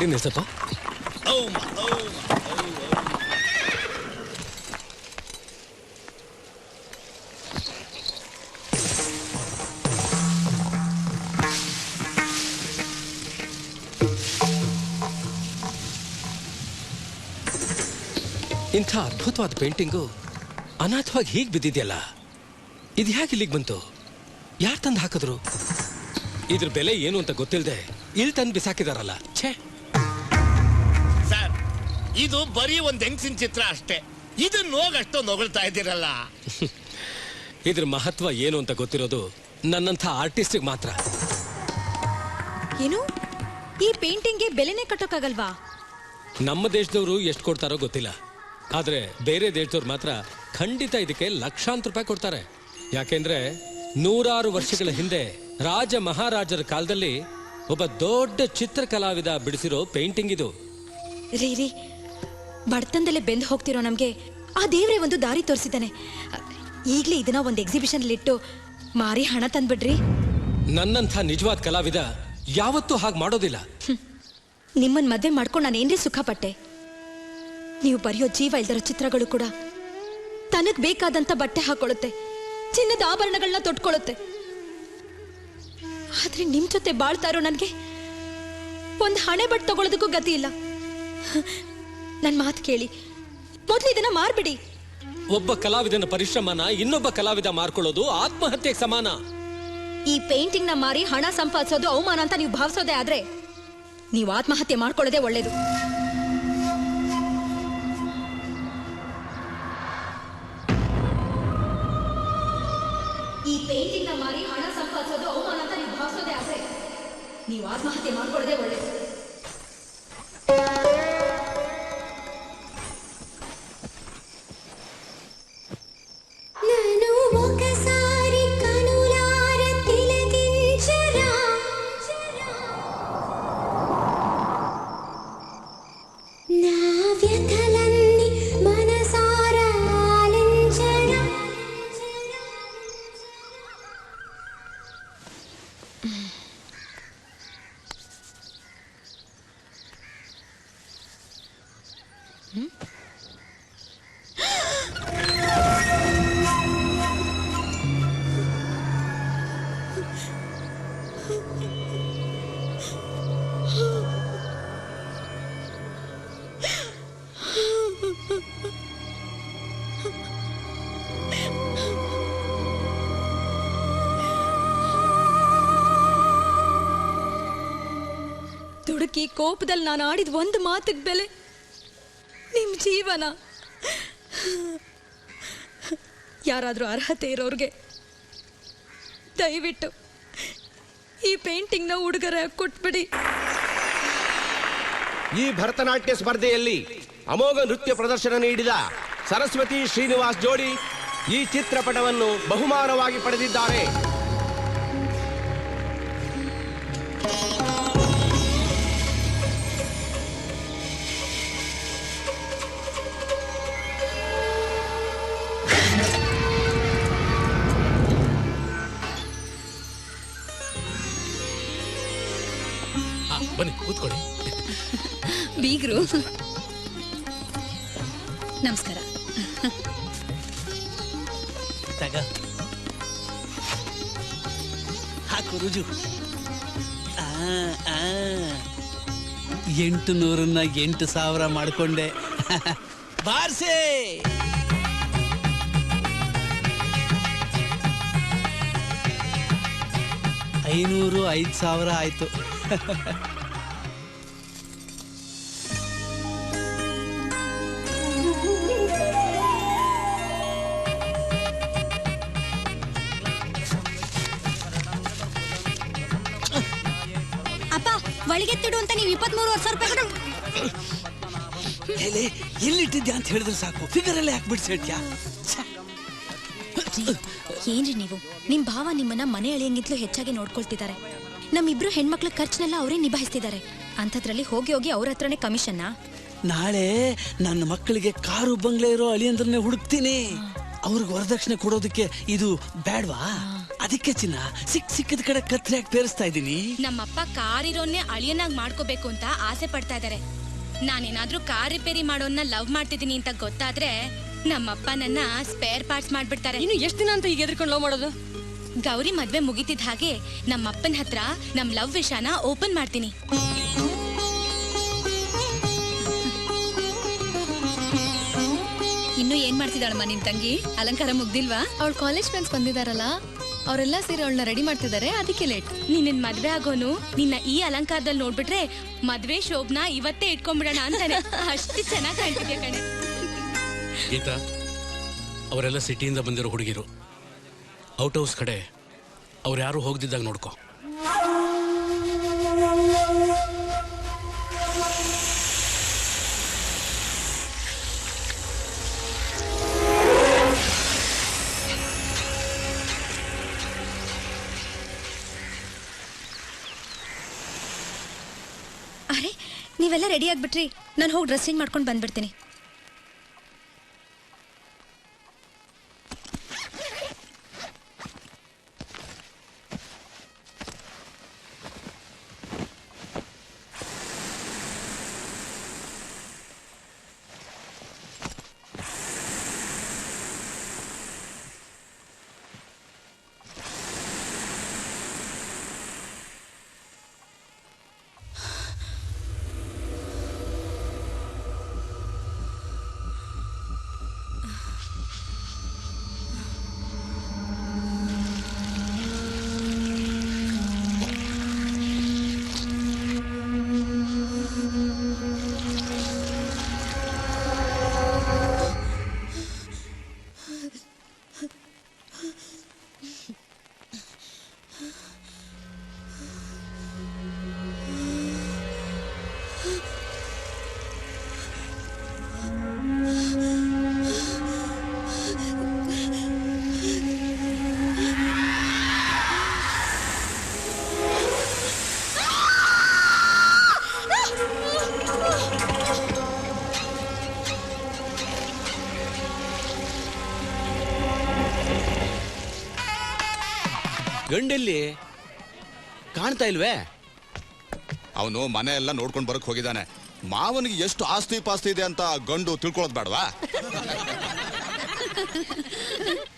ಗಾಡಿ ನಿಲ್ಸಪ್ಪ. ಇಂಥ ಅದ್ಭುತವಾದ ಪೇಂಟಿಂಗು ಅನಾಥವಾಗಿ ಹೀಗೆ ಬಿದ್ದಿದೆಯಲ್ಲ? ಇದು ಹೇಗೆ ಇಲ್ಲಿಗೆ ಬಂತು? ಯಾರು ತಂದು ಹಾಕಿದ್ರು? ಇದ್ರ ಬೆಲೆ ಏನು ಅಂತ ಗೊತ್ತಿಲ್ಲದೆ ಇಲ್ಲಿ ತಂದು ಬಿಸಾಕಿದಾರಲ್ಲ. ಛೇ! ಇದು ಬರೀ ಒಂದ್ ಹೆಂಗಸಿನ ಚಿತ್ರ ಅಷ್ಟೇ. ಇದನ್ನ ಹೋಗ್ ಅಷ್ಟೊಂದು ಹೊಗಳ್ತಾ ಇದ್ದೀರಲ್ಲ. ಇದ್ರ ಮಹತ್ವ ಏನು ಅಂತ ಗೊತ್ತಿರೋದು ನನ್ನಂಥ ಆರ್ಟಿಸ್ಟಿಗೆ ಮಾತ್ರ. ಏನು? ಈ ಪೇಂಟಿಂಗ್ಗೆ ಬೆಲೆನೇ ಕಟ್ಟೋಕ್ಕಾಗಲ್ವಾ? ನಮ್ಮ ದೇಶದವರು ಎಷ್ಟು ಕೊಡ್ತಾರೋ ಗೊತ್ತಿಲ್ಲ. ಆದ್ರೆ ಬೇರೆ ದೇಶದವ್ರು ಮಾತ್ರ ಖಂಡಿತ ಇದಕ್ಕೆ ಲಕ್ಷಾಂತರ ರೂಪಾಯಿ ಕೊಡ್ತಾರೆ. ಯಾಕೆಂದ್ರೆ ನೂರಾರು ವರ್ಷಗಳ ಹಿಂದೆ ರಾಜ ಮಹಾರಾಜರ ಕಾಲದಲ್ಲಿ ಒಬ್ಬ ದೊಡ್ಡ ಚಿತ್ರಕಲಾವಿದ ಬಿಡಿಸಿರೋ ಪೇಂಟಿಂಗ್ ಇದು. ರೀ ರೀ ಬಡತನದಲ್ಲೇ ಬೆಂದು ಹೋಗ್ತಿರೋ ನಮಗೆ ಆ ದೇವರೇ ಒಂದು ದಾರಿ ತೋರಿಸಿದ್ದಾನೆ. ಈಗಲೇ ಇದನ್ನ ಒಂದು ಎಕ್ಸಿಬಿಷನ್ ಇಟ್ಟು ಮಾರಿ ಹಣ ತಂದ್ಬಿಡ್ರಿ. ನನ್ನಂಥ ನಿಜವಾದ ಕಲಾವಿದ ಯಾವತ್ತೂ ಹಾಗೆ ಮಾಡೋದಿಲ್ಲ. ನಿಮ್ಮನ್ನ ಮದ್ವೆ ಮಾಡ್ಕೊಂಡು ನಾನು ಏನ್ರಿ ಸುಖ ಪಟ್ಟೆ ನೀವು ಬರೆಯೋ ಜೀವ ಇಲ್ದಿರೋ ಚಿತ್ರಗಳು ಕೂಡ ತನಗ್ ಬೇಕಾದಂತ ಬಟ್ಟೆ ಹಾಕೊಳ್ಳುತ್ತೆ. ಚಿನ್ನದ ಆಭರಣಗಳನ್ನ ತೊಟ್ಕೊಳ್ಳುತ್ತೆ. ಆದ್ರೆ ನಿಮ್ ಜೊತೆ ಬಾಳ್ತಾರೋ ನನ್ಗೆ ಒಂದ್ ಹಣೆ ಬಟ್ ತಗೊಳ್ಳೋದಕ್ಕೂ ಗತಿ ಇಲ್ಲ. ನನ್ ಮಾತು ಕೇಳಿ. ಮೊದ್ಲು ಇದನ್ನ ಮಾರ್ಬಿಡಿ. ಒಬ್ಬ ಕಲಾವಿದನ ಪರಿಶ್ರಮನ ಇನ್ನೊಬ್ಬ ಕಲಾವಿದ ಮಾರ್ಕೊಳ್ಳೋದು ಆತ್ಮಹತ್ಯೆಗೆ ಸಮಾನ. ಈ ಪೇಂಟಿಂಗ್ನ ಮಾರಿ ಹಣ ಸಂಪಾದಿಸೋದು ಅವಮಾನ ಅಂತ ನೀವು ಭಾವಿಸೋದೇ ಆದ್ರೆ ನೀವು ಆತ್ಮಹತ್ಯೆ ಮಾಡ್ಕೊಳ್ಳೋದೇ ಒಳ್ಳೇದು. ಈ ಪೇಂಟಿಂಗ್ನ ಮಾರಿ ಹಣ ಸಂಪಾದಿಸೋದು ಅವಮಾನ ಅಂತ ನೀವು ಭಾವಿಸೋದೇ ಆದ್ರೆ ನೀವು ಆತ್ಮಹತ್ಯೆ ಮಾಡ್ಕೊಳ್ಳೋದೇ ಒಳ್ಳೇದು. ದುಡುಕಿ ಕೋಪದಲ್ಲಿ ನಾನು ಆಡಿದ ಒಂದು ಮಾತಿಗೆ ಬೆಲೆ. ನಿಮ್ಮ ಜೀವನ. ಯಾರಾದರೂ ಅರ್ಹತೆ ಇರೋರಿಗೆ ದಯವಿಟ್ಟು ಈ ಪೇಂಟಿಂಗ್ನ ಉಡುಗೊರೆ ಕೊಟ್ಬಿಡಿ. ಈ ಭರತನಾಟ್ಯ ಸ್ಪರ್ಧೆಯಲ್ಲಿ ಅಮೋಘ ನೃತ್ಯ ಪ್ರದರ್ಶನ ನೀಡಿದ ಸರಸ್ವತಿ ಶ್ರೀನಿವಾಸ್ ಜೋಡಿ ಈ ಚಿತ್ರಪಟವನ್ನು ಬಹುಮಾನವಾಗಿ ಪಡೆದಿದ್ದಾರೆ. ಬೀಗ್ರು ನಮಸ್ಕಾರ. ತಗ. ಹಾಕು ರುಜು. ಎಂಟು ನೂರನ್ನ ಎಂಟು ಸಾವಿರ ಮಾಡ್ಕೊಂಡೆ. ಬಾರ್ಸೆ. ಐನೂರು, ಐದು ಸಾವಿರ ಆಯ್ತು. ಇಪ್ಪತ್ಮೂರು ವರ್ಷ ರೂಪಾಯಿ ಕೊಟ್ಟು ಎಲ್ಲಿಟ್ಟಿದ್ಯಾ ಅಂತ ಹೇಳಿದ್ರೆ ಸಾಕು. ಫಿಗರ್ ಅಲ್ಲೇ ಹಾಕ್ಬಿಟ್ಟು ಹೇಳ್ತ್ಯಾ ಏನ್ರಿ ನೀವು? ನಿಮ್ ಭಾವ ನಿಮ್ಮನ್ನ ಮನೆ ಅಳಿಯಂಗಿಂತಲೂ ಹೆಚ್ಚಾಗಿ ನೋಡ್ಕೊಳ್ತಿದ್ದಾರೆ. ನಮ್ಮಿಬ್ರು ಹೆಣ್ಮಕ್ಳ ಖರ್ಚನೆಲ್ಲ ಅವರೇ ನಿಭಾಯಿಸ್ತಿದ್ದಾರೆ. ಅಂಥದ್ರಲ್ಲಿ ಹೋಗಿ ಹೋಗಿ ಅವ್ರ ಹತ್ರನೇ ಕಮಿಷನ್ನ ನಾಳೆ ನನ್ನ ಮಕ್ಕಳಿಗೆ ಕಾರು ಬಂಗ್ಲೆ ಇರೋ ಅಳಿಯಂದ್ರನ್ನೇ ಹುಡುಕ್ತೀನಿ. ಅವ್ರಿಗೆ ವರದಕ್ಷಿಣೆ ಕೊಡೋದಕ್ಕೆ ಇದು ಬ್ಯಾಡ್ವಾ? ಅದಕ್ಕೆ ಚಿನ್ನ ಸಿಕ್ ಸಿಕ್ಕದ ಕಡೆ ಕತ್ರಿ ಹಾಕಿ ಪೇರಿಸ್ತಾ ಇದ್ದೀನಿ. ನಮ್ಮಪ್ಪ ಕಾರ್ ಇರೋನ್ನೇ ಅಳಿಯನಾಗ್ ಮಾಡ್ಕೋಬೇಕು ಅಂತ ಆಸೆ ಪಡ್ತಾ ಇದಾರೆ. ನಾನೇನಾದ್ರೂ ಕಾರ್ ರಿಪೇರಿ ಮಾಡೋನ್ನ ಲವ್ ಮಾಡ್ತಿದ್ದೀನಿ ಅಂತ ಗೊತ್ತಾದ್ರೆ ನಮ್ಮಪ್ಪ ನನ್ನ ಸ್ಪೇರ್ ಪಾರ್ಟ್ಸ್ ಮಾಡ್ಬಿಡ್ತಾರೆ. ಇನ್ನು ಎಷ್ಟು ದಿನ ಅಂತ ಈಗ ಎದ್ಕೊಂಡು ಲವ್ ಮಾಡೋದು? ಗೌರಿ ಮದ್ವೆ ಮುಗಿತಿದ್ ಹಾಗೆ ನಮ್ಮಪ್ಪನ ಹತ್ರ ನಮ್ ಲವ್ ವಿಷಯನ ಓಪನ್ ಮಾಡ್ತೀನಿ. ಇನ್ನು ಏನ್ ಮಾಡ್ತಿದ್ದಾಳಮ್ಮ ನಿನ್ ತಂಗಿ? ಅಲಂಕಾರ ಮುಗ್ದಿಲ್ವಾ? ಅವಳ ಕಾಲೇಜ್ ಫ್ರೆಂಡ್ಸ್ ಬಂದಿದಾರಲ್ಲ ಅವರೆಲ್ಲ ಸೀರೆ ಅವಳನ್ನ ರೆಡಿ ಮಾಡ್ತಿದ್ದಾರೆ ಅದಕ್ಕೆ ಲೇಟ್ ನಿನ್ನ ಮದ್ವೆ ಆಗೋನು ನಿನ್ನ ಈ ಅಲಂಕಾರದಲ್ಲಿ ನೋಡ್ಬಿಟ್ರೆ ಮದ್ವೆ ಶೋಭನ ಇವತ್ತೇ ಇಟ್ಕೊಂಡ್ಬಿಡೋಣ ಅಂತಾನೆ. ಅಷ್ಟು ಚೆನ್ನಾಗಿ ಕಾಣ್ತಿದ್ಯಾ ಕಣೆ. ಗೀತಾ ಅವರೆಲ್ಲ ಸಿಟಿಯಿಂದ ಬಂದಿರೋ ಹುಡುಗಿರು. ಔಟ್ ಹೌಸ್ ಕಡೆ ಅವ್ರು ಯಾರು ಹೋಗ್ದಿದ್ದಾಗ ನೋಡ್ಕೊ. ನೀವೆಲ್ಲ ರೆಡಿ ಆಗ್ಬಿಟ್ರಿ. ನಾನು ಹೋಗಿ ಡ್ರೆಸ್ ಚೇಂಜ್ ಮಾಡ್ಕೊಂಡು ಬಂದ್ಬಿಡ್ತೀನಿ. ಗಂಡೆಲ್ಲಿ ಕಾಣ್ತಾ ಇಲ್ವೇ? ಅವನು ಮನೆ ಎಲ್ಲ ನೋಡ್ಕೊಂಡು ಬರಕ್ ಹೋಗಿದ್ದಾನೆ. ಮಾವನಿಗೆ ಎಷ್ಟು ಆಸ್ತಿ ಪಾಸ್ತಿ ಇದೆ ಅಂತ ಗಂಡು ತಿಳ್ಕೊಳ್ಳೋದು ಬೇಡವಾ?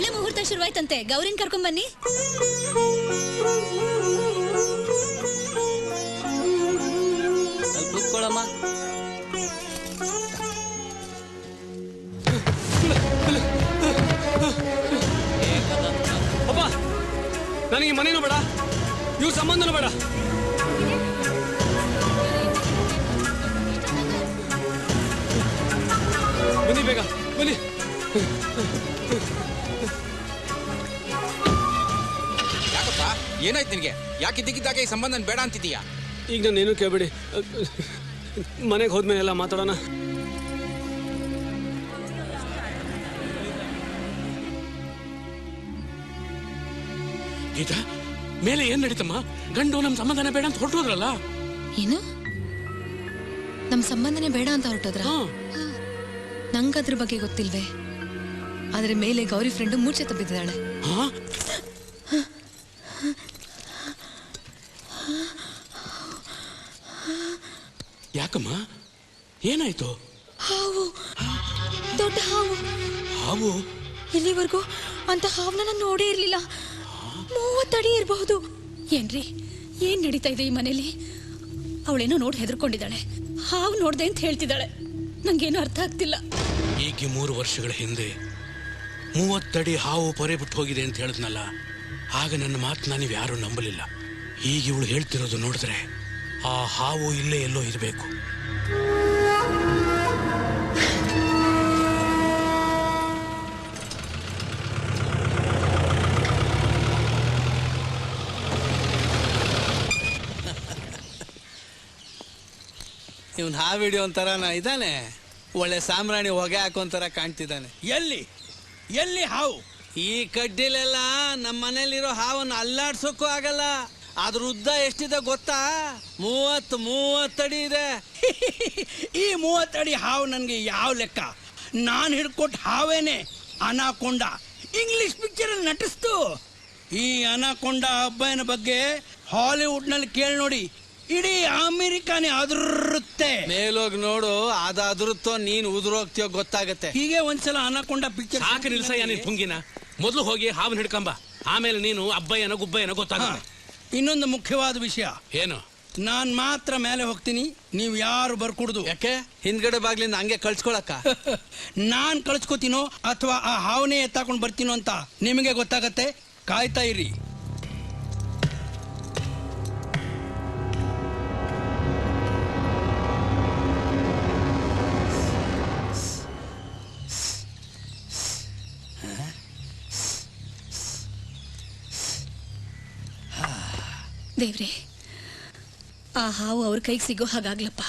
ಒಳ್ಳೆ ಮುಹೂರ್ತ ಶುರುವಾಯ್ತಂತೆ. ಗೌರಿನ್ ಕರ್ಕೊಂಡ್ ಬನ್ನಿ. ಕೂತ್ಕೊಳ್ಳಮ್ಮ. ಅಪ್ಪ ನನಗೆ ಮನೇನು ಬೇಡ. ಇವ್ರ ಸಂಬಂಧನೂ ಬೇಡ. ಬನ್ನಿ ಬೇಗ ಬನ್ನಿ. ಏನಾಯ್ತು ನಿನಗೆ? ಯಾಕೆ ಇದ್ದಕ್ಕಿದ್ದಾಗ ಈ ಸಂಬಂಧ ಬೇಡ ಅಂತಿದೀಯಾ ಈಗ ನಾನು ಏನೂ ಕೇಳಬೇಡಿ. ಮನೆಗೆ ಹೋದ್ಮೇಲೆ ಎಲ್ಲ ಮಾತಾಡೋಣ. ಗೀತಾ ಮೇಲೆ ಏನ್ ನಡೀತಮ್ಮ? ಗಂಡು ನಮ್ ಸಂಬಂಧನ ಬೇಡ ಅಂತ ಹೊರಟೋದ್ರಲ್ಲ? ಏನು? ನಮ್ ಸಂಬಂಧನೇ ಬೇಡ ಅಂತ ಹೊರಟೋದ್ರ? ನಂಗದ್ರ ಬಗ್ಗೆ ಗೊತ್ತಿಲ್ವೇ? ಆದ್ರೆ ಮೇಲೆ ಗೌರಿ ಫ್ರೆಂಡ್ ಮೂರ್ಛೆ ತಬ್ಬಿದ್ದಾಳೆ ಯಾಕಮ್ಮ? ಏನಾಯ್ತು? ಹಾವು. ದೊಡ್ಡ ಹಾವು. ಹಾವು? ಇಲ್ಲಿವರೆಗೂ ಅಂತ ಹಾವನ್ನ ನಾನು ನೋಡೇ ಇರ್ಲಿಲ್ಲ. ಮೂವತ್ತಡಿ ಇರಬಹುದು. ಏನ್ರಿ? ಏನ್ ನಡೀತಾ ಇದೆ ಈ ಮನೇಲಿ? ಅವಳೇನೋ ನೋಡಿ ಹೆದರ್ಕೊಂಡಿದ್ದಾಳೆ. ಹಾವು ನೋಡ್ದೆ ಅಂತ ಹೇಳ್ತಿದ್ದಾಳೆ. ನಂಗೇನು ಅರ್ಥ ಆಗ್ತಿಲ್ಲ. ಈಕೆ ಮೂರು ವರ್ಷಗಳ ಹಿಂದೆ ಮೂವತ್ತಡಿ ಹಾವು ಪೊರೆ ಬಿಟ್ಟು ಹೋಗಿದೆ ಅಂತ ಹೇಳಿದ್ನಲ್ಲ. ಆಗ ನನ್ನ ಮಾತನ್ನ ನೀವು ಯಾರೂ ನಂಬಲಿಲ್ಲ. ಈಗ ಇವಳು ಹೇಳ್ತಿರೋದು ನೋಡಿದ್ರೆ ಆ ಹಾವು ಇಲ್ಲೇ ಎಲ್ಲೋ ಇರಬೇಕು. ಇವನ್ ಹಾ ವಿಡಿಯೋ ಒಂಥರನ ಇದ್ದಾನೆ ಒಳ್ಳೆ ಸಾಮ್ರಾಣಿ ಹೊಗೆ ಹಾಕೋಂತರ ಕಾಣ್ತಿದ್ದಾನೆ. ಎಲ್ಲಿ? ಎಲ್ಲಿ ಹಾವು? ಈ ಕಡ್ಡಿಲೆಲ್ಲ ನಮ್ಮ ಮನೇಲಿರೋ ಹಾವನ್ನು ಅಲ್ಲಾಡ್ಸೋಕ್ಕೂ ಆಗಲ್ಲ. ಅದ್ರ ಉದ್ದ ಎಷ್ಟಿದೆ ಗೊತ್ತಾ? ಮೂವತ್ತು ಮೂವತ್ತಡಿ ಇದೆ. ಈ ಮೂವತ್ತಡಿ ಹಾವು ನನಗೆ ಯಾವ ಲೆಕ್ಕ? ನಾನು ಹಿಡ್ಕೊಟ್ಟು ಹಾವೇನೆ ಅನಾಕೊಂಡ. ಇಂಗ್ಲಿಷ್ ಪಿಕ್ಚರ್ ಅಲ್ಲಿ ನಟಿಸ್ತು. ಈ ಅನಾಕೊಂಡ ಹಬ್ಬನ ಬಗ್ಗೆ ಹಾಲಿವುಡ್ನಲ್ಲಿ ಕೇಳಿ ನೋಡಿ ಇಡೀ ಅಮೆರಿಕಾನೇ ಅದುರುತ್ತೆ. ಮೇಲೋಗಿ ನೋಡು ಅದಾದ್ರುತ್ತೋ ನೀನ್ ಉದುರೋಗ್ತೀಯೋ ಗೊತ್ತಾಗತ್ತೆ. ಹೀಗೆ ಒಂದ್ಸಲ ಅನಾಕೊಂಡ ಪಿಕ್ಚರ್ ಸಾಕು ನಿಲ್ಸಯ್ಯ ನೀನ್ ಪುಂಗಿನ ಮೊದಲು ಹೋಗಿ ಹಾವನ್ ಹಿಡ್ಕಂಬ. ಆಮೇಲೆ ನೀನು ಅಬ್ಬಯ್ಯನ ಗುಬ್ಬಯ್ಯನ ಗೊತ್ತಾಗುತ್ತೆ ಇನ್ನೊಂದು ಮುಖ್ಯವಾದ ವಿಷಯ. ಏನು? ನಾನ್ ಮಾತ್ರ ಮೇಲೆ ಹೋಗ್ತೀನಿ ನೀವು ಯಾರು ಬರ್ಕೂಡ್ದು. ಯಾಕೆ? ಹಿಂದ್ಗಡೆ ಬಾಗ್ಲಿಂದ ಹಂಗೆ ಕಳ್ಸ್ಕೊಳಕ್ಕ? ನಾನ್ ಕಳ್ಸ್ಕೊತೀನೋ ಅಥವಾ ಆ ಹಾವನೇ ಎತ್ತಾಕೊಂಡು ಬರ್ತೀನೋ ಅಂತ ನಿಮಗೆ ಗೊತ್ತಾಗತ್ತೆ? ಕಾಯ್ತಾ ಇರಿ. ದೇವ್ರೆ ಆ ಹಾವು ಅವ್ರ ಕೈಗೆ ಸಿಗೋ ಹಾಗಾಗ್ಲಪ್ಪ.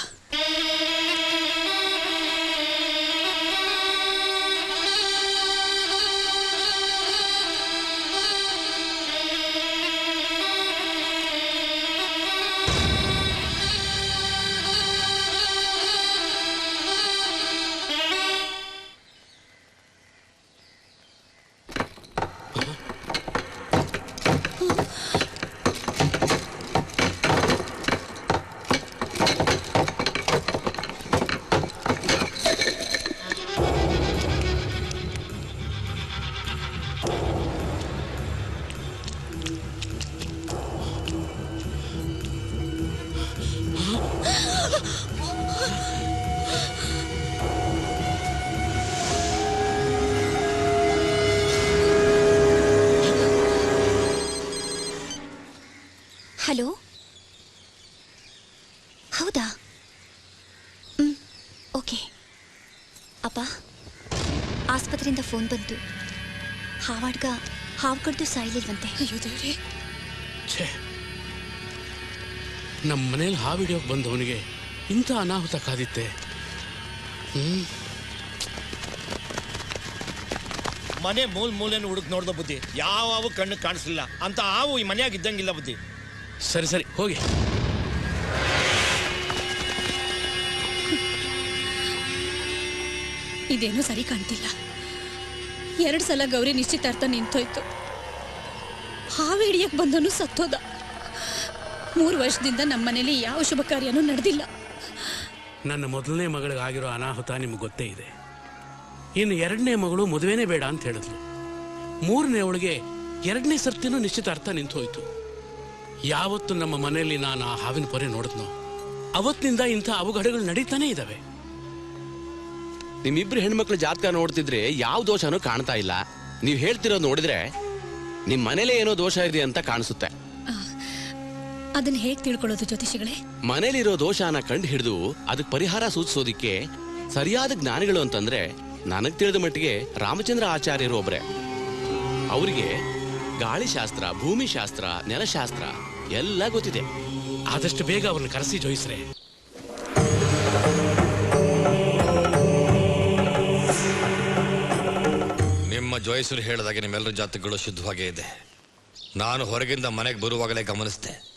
ಫೋನ್ ಬಂತು. ಹಾವಾಡ್ಗ ಹಾವು ಕಡ್ದು ಸಾಯ್ಲಿಲ್ವಂತೆ. ಅಯ್ಯೋ ದೇವ್ರೆ. ಛೇ. ನಮ್ಮ ಮನೇಲಿ ಹಾವು ಬಂದು ಬಂದವನಿಗೆ ಇಂಥ ಅನಾಹುತ ಕಾದಿತ್ತೆ. ಹ್ಮ್. ಮನೆ ಮೂಲ್ ಮೂಲೆಯನ್ನು ಹುಡುಕ್ ನೋಡ್ದ ಬುದ್ಧಿ. ಯಾವ ಹಾವು ಕಣ್ಣು ಕಾಣಿಸ್ಲಿಲ್ಲ. ಅಂತ ಹಾವು ಈ ಮನೆಯಾಗ ಇದ್ದಂಗಿಲ್ಲ ಬುದ್ಧಿ. ಸರಿ ಸರಿ ಹೋಗಿ. ಇದೇನು ಸರಿ ಕಾಣ್ತಿಲ್ಲ. ಎರಡು ಸಲ ಗೌರಿ ನಿಶ್ಚಿತಾರ್ಥ ನಿಂತೋಯ್ತು. ಹಾವು ಬಂದನು ಸತ್ತೋದ. ಮೂರು ವರ್ಷದಿಂದ ನಮ್ಮ ಮನೇಲಿ ಯಾವ ಶುಭ ಕಾರ್ಯನೂ ನಡೆದಿಲ್ಲ. ನನ್ನ ಮೊದಲನೇ ಮಗಳಿಗೆ ಆಗಿರೋ ಅನಾಹುತ ನಿಮ್ಗೆ ಗೊತ್ತೇ ಇದೆ. ಇನ್ನು ಎರಡನೇ ಮಗಳು ಮದುವೆನೇ ಬೇಡ ಅಂತ ಹೇಳಿದ್ಲು. ಮೂರನೇ ಅವಳಿಗೆ ಎರಡನೇ ಸರ್ತಿನೂ ನಿಶ್ಚಿತಾರ್ಥ ನಿಂತು ಹೋಯ್ತು ಯಾವತ್ತು ನಮ್ಮ ಮನೆಯಲ್ಲಿ ನಾನು ಆ ಹಾವಿನ ಪೊರೆ ನೋಡಿದ್ನೋ, ಅವತ್ತಿನಿಂದ ಇಂಥ ಅವಘಡಗಳು ನಡೀತಾನೇ ಇದ್ದಾವೆ. ನಿಮ್ಮಿಬ್ರು ಹೆಣ್ಮಕ್ಳು ಜಾತಕ ನೋಡ್ತಿದ್ರೆ ಯಾವ ದೋಷನೂ ಕಾಣ್ತಾ ಇಲ್ಲ. ನೀವು ಹೇಳ್ತಿರೋದು ನೋಡಿದ್ರೆ ನಿಮ್ ಮನೇಲೆ ಏನೋ ದೋಷ ಇದೆ ಅಂತ ಕಾಣಿಸುತ್ತೆ. ಅದನ್ನ ಹೇಗ್ ತಿಳ್ಕೊಳ್ಳೋದು ಜ್ಯೋತಿಷಿಗಳೇ? ಮನೇಲಿರೋ ದೋಷನ ಕಂಡು ಹಿಡಿದು ಅದಕ್ಕೆ ಪರಿಹಾರ ಸೂಚಿಸೋದಿಕ್ಕೆ ಸರಿಯಾದ ಜ್ಞಾನಿಗಳು ಅಂತಂದ್ರೆ ನನಗ್ ತಿಳಿದ ಮಟ್ಟಿಗೆ ರಾಮಚಂದ್ರ ಆಚಾರ್ಯರು ಒಬ್ರೆ. ಅವರಿಗೆ ಗಾಳಿಶಾಸ್ತ್ರ ಭೂಮಿಶಾಸ್ತ್ರ ನೆಲಶಾಸ್ತ್ರ ಎಲ್ಲ ಗೊತ್ತಿದೆ. ಆದಷ್ಟು ಬೇಗ ಅವ್ರನ್ನ ಕರೆಸಿ ಜೋಯಿಸ್ರೆ. ಜೋಯಿಸರು ಹೇಳಿದಾಗೆ ನಿಮ್ಮೆಲ್ಲರ ಜಾತಕಗಳು ಶುದ್ಧವಾಗೇ ಇದೆ. ನಾನು ಹೊರಗಿಂದ ಮನೆಗೆ ಬರುವಾಗಲೇ ಗಮನಿಸಿದೆ.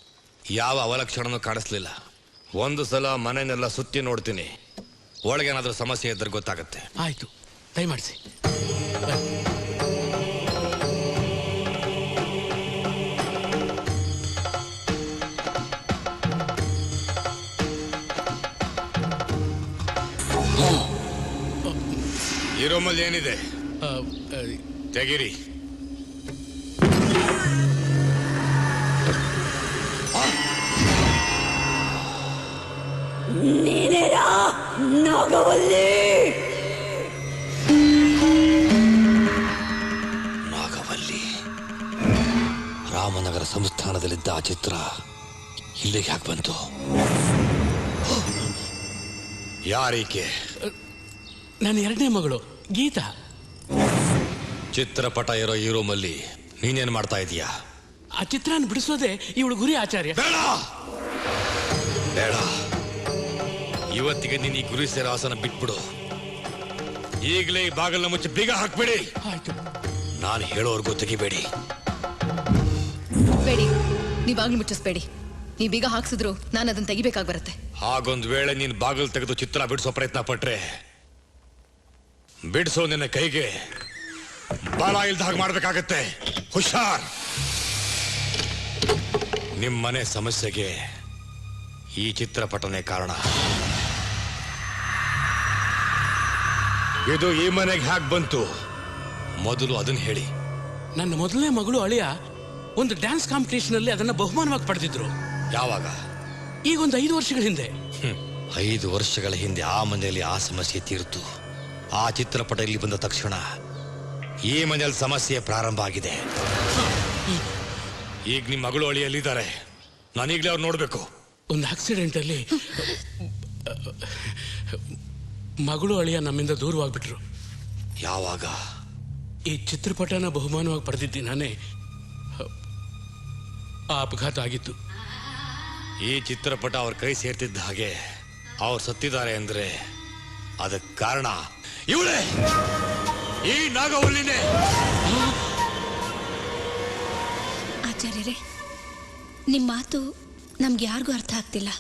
ಯಾವ ಅವಲಕ್ಷಣನೂ ಕಾಣಿಸ್ಲಿಲ್ಲ. ಒಂದು ಸಲ ಮನೆಯನ್ನೆಲ್ಲ ಸುತ್ತಿ ನೋಡ್ತೀನಿ. ಒಳಗೇನಾದ್ರೂ ಸಮಸ್ಯೆ ಇದ್ರೆ ಗೊತ್ತಾಗುತ್ತೆ. ಆಯ್ತು. ದಯಮಾಡಿಸಿ. ಈ ರೂಮಲ್ಲಿ ಏನಿದೆ? ತೆಗಿರಿ. ನಾಗವಲ್ಲಿ? ರಾಮನಗರ ಸಂಸ್ಥಾನದಲ್ಲಿದ್ದ ಆ ಚಿತ್ರ ಇಲ್ಲಿಗೆ ಯಾಕೆ ಬಂತು? ಯಾರೀಕೆ? ನನ್ನ ಎರಡನೇ ಮಗಳು ಗೀತಾ. ಚಿತ್ರಪಟ ಇರೋ ಈ ರೂಮಲ್ಲಿ ನೀನೇನ್ ಮಾಡ್ತಾ ಇದೀಯಾ? ಆ ಚಿತ್ರನ ಬಿಡಿಸೋದೆ ಇವಳು ಗುರಿ ಆಚಾರ್ಯ. ಬೇಡ! ಬೇಡ. ಇವತ್ತಿಗೆ ನೀನು ಈ ಗುರಿ ಸೇರೋ ಆಸನ ಬಿಟ್ಬಿಡು. ಈಗಲೇ ಈ ಬಾಗಲ್ನ ಮುಚ್ಚಿ ಬೀಗ ಹಾಕ್ಬೇಡಿ. ಆಯ್ತು. ನಾನು ಹೇಳೋರ್ಗೂ ತೆಗಿಬೇಡಿ. ಬೇಡಿ ಬಾಗಿಲು ಬಾಗ್ಲು ಮುಚ್ಚಿಸ್ಬೇಡಿ. ನೀ ಬೀಗ ಹಾಕ್ಸಿದ್ರು ನಾನು ಅದನ್ನ ತೆಗಿಬೇಕಾಗಿ ಬರುತ್ತೆ. ಹಾಗೊಂದು ವೇಳೆ ನೀನ್ ಬಾಗಿಲು ತೆಗೆದು ಚಿತ್ರ ಬಿಡಿಸೋ ಪ್ರಯತ್ನ ಪಟ್ರೆ ಬಿಡಿಸೋ ನಿನ್ನ ಕೈಗೆ ಬಲ ಇಲ್ದ ಹಾಗೆ ಮಾಡ್ಬೇಕಾಗತ್ತೆ. ಹುಷಾರ್. ನಿಮ್ಮನೆ ಸಮಸ್ಯೆಗೆ ಈ ಚಿತ್ರಪಟನೆ ಕಾರಣ. ಇದು ಈ ಮನೆಗೆ ಹ್ಯಾಕ್ ಬಂತು. ಮೊದಲು ಅದನ್ನ ಹೇಳಿ. ನನ್ನ ಮೊದಲನೇ ಮಗಳು ಅಳಿಯ ಒಂದು ಡ್ಯಾನ್ಸ್ ಕಾಂಪಿಟೇಷನ್ ಅಲ್ಲಿ ಅದನ್ನ ಬಹುಮಾನವಾಗಿ ಪಡೆದಿದ್ರು. ಯಾವಾಗ? ಈಗ ಒಂದು ಐದು ವರ್ಷಗಳ ಹಿಂದೆ. ಹ್ಮ್. ಐದು ವರ್ಷಗಳ ಹಿಂದೆ ಆ ಮನೆಯಲ್ಲಿ ಆ ಸಮಸ್ಯೆ ತೀರ್ತು. ಆ ಚಿತ್ರಪಟ ಇಲ್ಲಿ ಬಂದ ತಕ್ಷಣ ಈ ಮನೆಯಲ್ಲಿ ಸಮಸ್ಯೆ ಪ್ರಾರಂಭ ಆಗಿದೆ. ಈಗ ನಿಮ್ಮ ಮಗಳು ಅಳಿಯಲ್ಲಿದ್ದಾರೆ ನಾನೀಗಲೇ ಅವ್ರು ನೋಡಬೇಕು. ಒಂದು ಆಕ್ಸಿಡೆಂಟ್ ಅಲ್ಲಿ ಮಗಳು ಅಳಿಯ ನಮ್ಮಿಂದ ದೂರವಾಗ್ಬಿಟ್ರು. ಯಾವಾಗ? ಈ ಚಿತ್ರಪಟನ ಬಹುಮಾನವಾಗಿ ಪಡೆದಿದ್ದೆ ನಾನೇ. ಆ ಅಪಘಾತ ಆಗಿತ್ತು. ಈ ಚಿತ್ರಪಟ ಅವ್ರ ಕೈ ಸೇರ್ತಿದ್ದ ಹಾಗೆ ಅವ್ರು ಸತ್ತಿದ್ದಾರೆ ಅಂದ್ರೆ ಅದಕ್ಕೆ ಕಾರಣ ಇವಳೇ! ಈ ನಾಗವಲ್ಲಿನೇ. ಆಚಾರ್ಯರೇ ನಿಮ್ಮ ಮಾತು ನಮ್ಗೆ ಯಾರಿಗೂ ಅರ್ಥ ಆಗ್ತಿಲ್ಲ.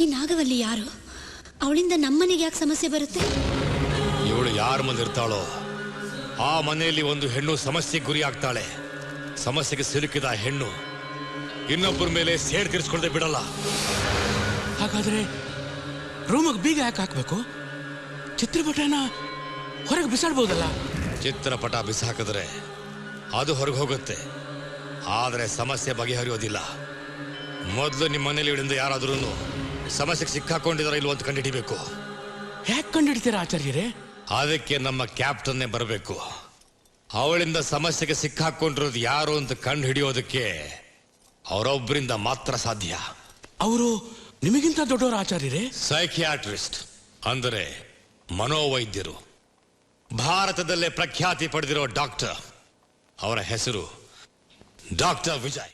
ಈ ನಾಗವಲ್ಲಿ ಯಾರು? ಅವಳಿಂದ ನಮ್ಮನೆಗೆ ಯಾಕೆ ಸಮಸ್ಯೆ ಬರುತ್ತೆ? ಇವಳು ಯಾರ ಮುಂದೆ ಇರ್ತಾಳೋ ಆ ಮನೆಯಲ್ಲಿ ಒಂದು ಹೆಣ್ಣು ಸಮಸ್ಯೆಗೆ ಗುರಿ ಆಗ್ತಾಳೆ. ಸಮಸ್ಯೆಗೆ ಸಿಲುಕಿದ ಹೆಣ್ಣು ಇನ್ನೊಬ್ಬರ ಮೇಲೆ ಸೇರ್ ತೀರಿಸ್ಕೊಳ್ದೆ ಬಿಡಲ್ಲ. ಹಾಗಾದ್ರೆ ರೂಮಿಗೆ ಬೀಗ ಯಾಕೆ ಹಾಕ್ಬೇಕು? ಚಿತ್ರಪಟನ ಹೊರಗೆ ಬಿಸಾಡ್ಬೋದಲ್ಲ? ಚಿತ್ರಪಟ ಬಿಸಾಕಿದ್ರೆ ಅದು ಹೊರಗೆ ಹೋಗುತ್ತೆ. ಆದರೆ ಸಮಸ್ಯೆ ಬಗೆಹರಿಯೋದಿಲ್ಲ. ಮೊದಲು ನಿಮ್ಮ ಮನೇಲಿ ಹಿಡಿದ ಯಾರಾದ್ರೂ ಸಮಸ್ಯೆಗೆ ಸಿಕ್ಕಾಕೊಂಡಿದಾರ ಇಲ್ವೋ ಅಂತ ಕಂಡುಹಿಡಿಬೇಕು ಯಾಕೆ ಕಂಡುಹಿಡಿತೀರಾ ಆಚಾರ್ಯರೇ? ಅದಕ್ಕೆ ನಮ್ಮ ಕ್ಯಾಪ್ಟನ್ನೇ ಬರಬೇಕು. ಅವಳಿಂದ ಸಮಸ್ಯೆಗೆ ಸಿಕ್ಕಾಕೊಂಡಿರೋದು ಯಾರು ಅಂತ ಕಂಡು ಹಿಡಿಯೋದಕ್ಕೆ ಅವರೊಬ್ಬರಿಂದ ಮಾತ್ರ ಸಾಧ್ಯ. ಅವರು ನಿಮಗಿಂತ ದೊಡ್ಡವರ ಆಚಾರ್ಯರೇ? ಸೈಕಿಯಾಟ್ರಿಸ್ಟ್ ಅಂದರೆ ಮನೋವೈದ್ಯರು. ಭಾರತದಲ್ಲೇ ಪ್ರಖ್ಯಾತಿ ಪಡೆದಿರೋ ಡಾಕ್ಟರ್ ಅವರ ಹೆಸರು ಡಾಕ್ಟರ್ ವಿಜಯ್.